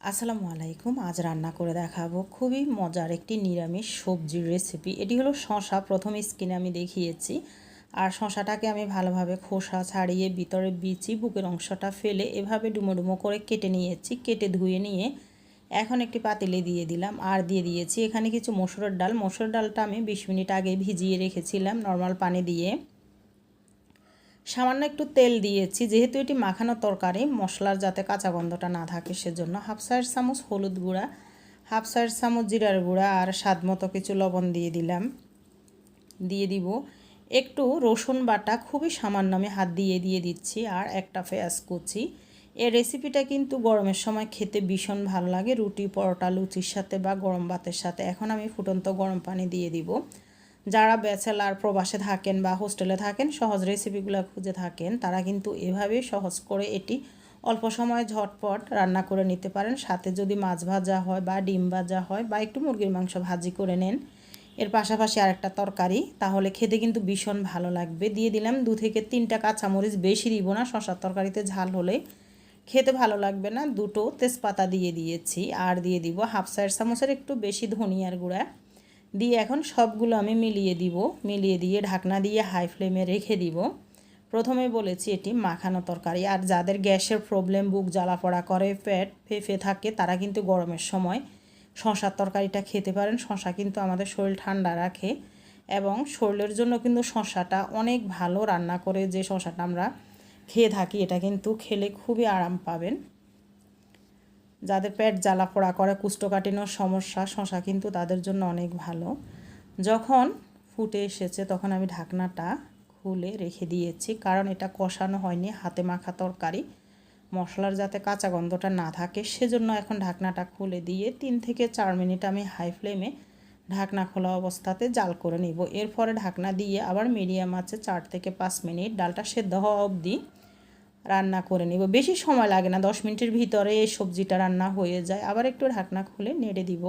আসসালামু আলাইকুম, আজ রান্না করে দেখাবো খুবই মজার একটি নিরামিষ সবজির রেসিপি এটি হলো শশা প্রথম স্কিনে আমি দেখিয়েছি। আর শশাটাকে আমি ভালোভাবে খোসা ছাড়িয়ে ভিতরে বিচি বুকের অংশটা ফেলে এভাবে ডুমো ডুমো করে কেটে নিয়েছি, কেটে ধুয়ে নিয়ে এখন একটি পাতিলে দিয়ে দিলাম আর দিয়ে দিয়েছি এখানে কিছু মসুরের ডাল। মসুরের ডালটা আমি বিশ মিনিট আগে ভিজিয়ে রেখেছিলাম নর্মাল পানি দিয়ে। সামান্য একটু তেল দিয়েছি, যেহেতু এটি মাখানো তরকারি, মশলার যাতে কাঁচা গন্ধটা না থাকে সেজন্য হাফ সাইড চামচ হলুদ গুঁড়া, হাফ সাইড চামচ জিরার গুঁড়া আর স্বাদ মতো কিছু লবণ দিয়ে দিলাম। দিয়ে দিব একটু রসুন বাটা, খুবই সামান্য আমি হাত দিয়ে দিয়ে দিচ্ছি আর একটা পেঁয়াজ কুচি। এই রেসিপিটা কিন্তু গরমের সময় খেতে ভীষণ ভালো লাগে, রুটি, পরোটা, লুচির সাথে বা গরম ভাতের সাথে। এখন আমি ফুটন্ত গরম পানি দিয়ে দিব। যারা ব্যাচেলার প্রবাসে থাকেন বা হোস্টেলে থাকেন, সহজ রেসিপিগুলো খুঁজে থাকেন, তারা কিন্তু এভাবে সহজ করে এটি অল্প সময় ঝটপট রান্না করে নিতে পারেন। সাথে যদি মাছ ভাজা হয় বা ডিম ভাজা হয় বা একটু মুরগির মাংস ভাজি করে নেন, এর পাশাপাশি আরেকটা তরকারি, তাহলে খেতে কিন্তু ভীষণ ভালো লাগবে। দিয়ে দিলাম দু থেকে তিনটা কাঁচামরিচ, বেশি দিব না, শশার তরকারিতে ঝাল হলে খেতে ভালো লাগবে না। দুটো তেজপাতা দিয়ে দিয়েছি, আর দিয়ে দিব হাফ সাইড চামচের একটু বেশি ধনিয়ার গুঁড়া। দিয়ে এখন সবগুলো আমি মিলিয়ে দিব, মিলিয়ে দিয়ে ঢাকনা দিয়ে হাই ফ্লেমে রেখে দিব। প্রথমে বলেছি এটি মাখানো তরকারি, আর যাদের গ্যাসের প্রবলেম বুক জ্বালা পড়া করে, পেট ফেফে থাকে, তারা কিন্তু গরমের সময় শশার তরকারিটা খেতে পারেন। শশা কিন্তু আমাদের শরীর ঠান্ডা রাখে এবং শরীরের জন্য কিন্তু শশাটা অনেক ভালো রান্না করে যে শশাটা আমরা খেয়ে থাকি, এটা কিন্তু খেলে খুবই আরাম পাবেন। যাদের পেট জ্বালা পোড়া করে কুষ্ঠকাঠিন্যর সমস্যা, শশা কিন্তু তাদের জন্য অনেক ভালো। যখন ফুটে এসেছে তখন আমি ঢাকনাটা খুলে রেখে দিয়েছি, কারণ এটা কষানো হয়নি, হাতে মাখা তরকারি। মশলার যাতে কাঁচা গন্ধটা না থাকে, সেজন্য এখন ঢাকনাটা খুলে দিয়ে তিন থেকে চার মিনিট আমি হাই ফ্লেমে ঢাকনা খোলা অবস্থাতে জাল করে নিব। এরপরে ঢাকনা দিয়ে আবার মিডিয়াম আছে চার থেকে পাঁচ মিনিট, ডালটা সেদ্ধ হওয়া অবধি রান্না করে নিব। বেশি সময় লাগে না, দশ মিনিটের ভিতরে এই সবজিটা রান্না হয়ে যায়। আবার একটু ঢাকনা খুলে নেড়ে দিব।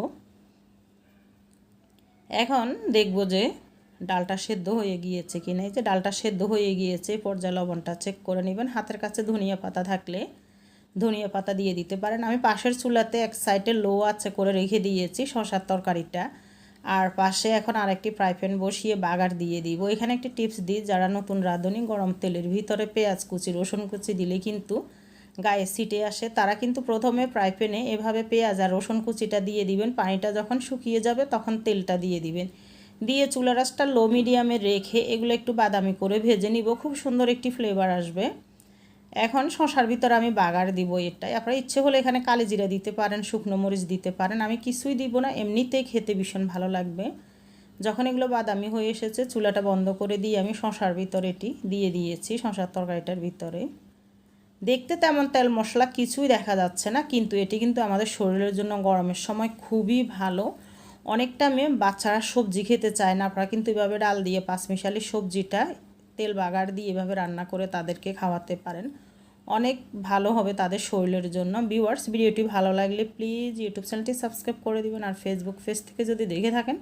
এখন দেখব যে ডালটা সেদ্ধ হয়ে গিয়েছে কি না এই যে ডালটা সেদ্ধ হয়ে গিয়েছে, পর্যায় লবণটা চেক করে নেবেন। হাতের কাছে ধনিয়া পাতা থাকলে ধনিয়া পাতা দিয়ে দিতে পারেন। আমি পাশের চুলাতে এক সাইডে লো আছে করে রেখে দিয়েছি শশার তরকারিটা। আর পাশে এখন আরেকটি ফ্রাই প্যান বসিয়ে বাগার দিয়ে দিব। এখানে একটি টিপস দিই, যারা নতুন রাঁধুনি, গরম তেলের ভিতরে পেঁয়াজ কুচি, রসুন কুচি দিলে কিন্তু গায়ে সিটে আসে। তারা কিন্তু প্রথমে ফ্রাই প্যানে এভাবে পেঁয়াজ আর রসুন কুচিটা দিয়ে দিবেন। পানিটা যখন শুকিয়ে যাবে তখন তেলটা দিয়ে দিবেন। দিয়ে চুলা রাসটা লো মিডিয়ামে রেখে এগুলো একটু বাদামি করে ভেজে নিব। খুব সুন্দর একটি ফ্লেভার আসবে। এখন শশার ভিতরে আমি বাগার দিব এটাই। আপনারা ইচ্ছে হলে এখানে কালি জিরা দিতে পারেন, শুকনো মরিচ দিতে পারেন। আমি কিছুই দিব না, এমনিতেই খেতে ভীষণ ভালো লাগবে। যখন এগুলো বাদামি হয়ে এসেছে, চুলাটা বন্ধ করে দিয়ে আমি শশার ভিতরে এটি দিয়ে দিয়েছি, শশার তরকারিটার ভিতরে। দেখতে তেমন তেল মশলা কিছুই দেখা যাচ্ছে না, কিন্তু এটি কিন্তু আমাদের শরীরের জন্য গরমের সময় খুবই ভালো। অনেকটা মেয়ে বাচ্চারা সবজি খেতে চায় না, আপনারা কিন্তু এভাবে ডাল দিয়ে পাঁচমিশালি সবজিটা তেল বাগার দিয়ে এভাবে রান্না করে তাদেরকে খাওয়াতে পারেন। অনেক ভালো হবে তাদের শরীরের জন্য। ভিউয়ার্স, ভিডিওটি ভালো লাগলে প্লিজ ইউটিউব চ্যানেলটি সাবস্ক্রাইব করে দিবেন আর ফেসবুক পেজ থেকে যদি দেখে থাকেন,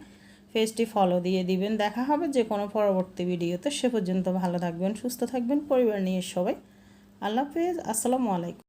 পেজটি ফলো দিয়ে দিবেন। দেখা হবে যে কোনো পরবর্তী ভিডিওতে। সে পর্যন্ত ভালো থাকবেন, সুস্থ থাকবেন, পরিবার নিয়ে সবাই। আল্লাহ হাফেজ। আসসালামু আলাইকুম।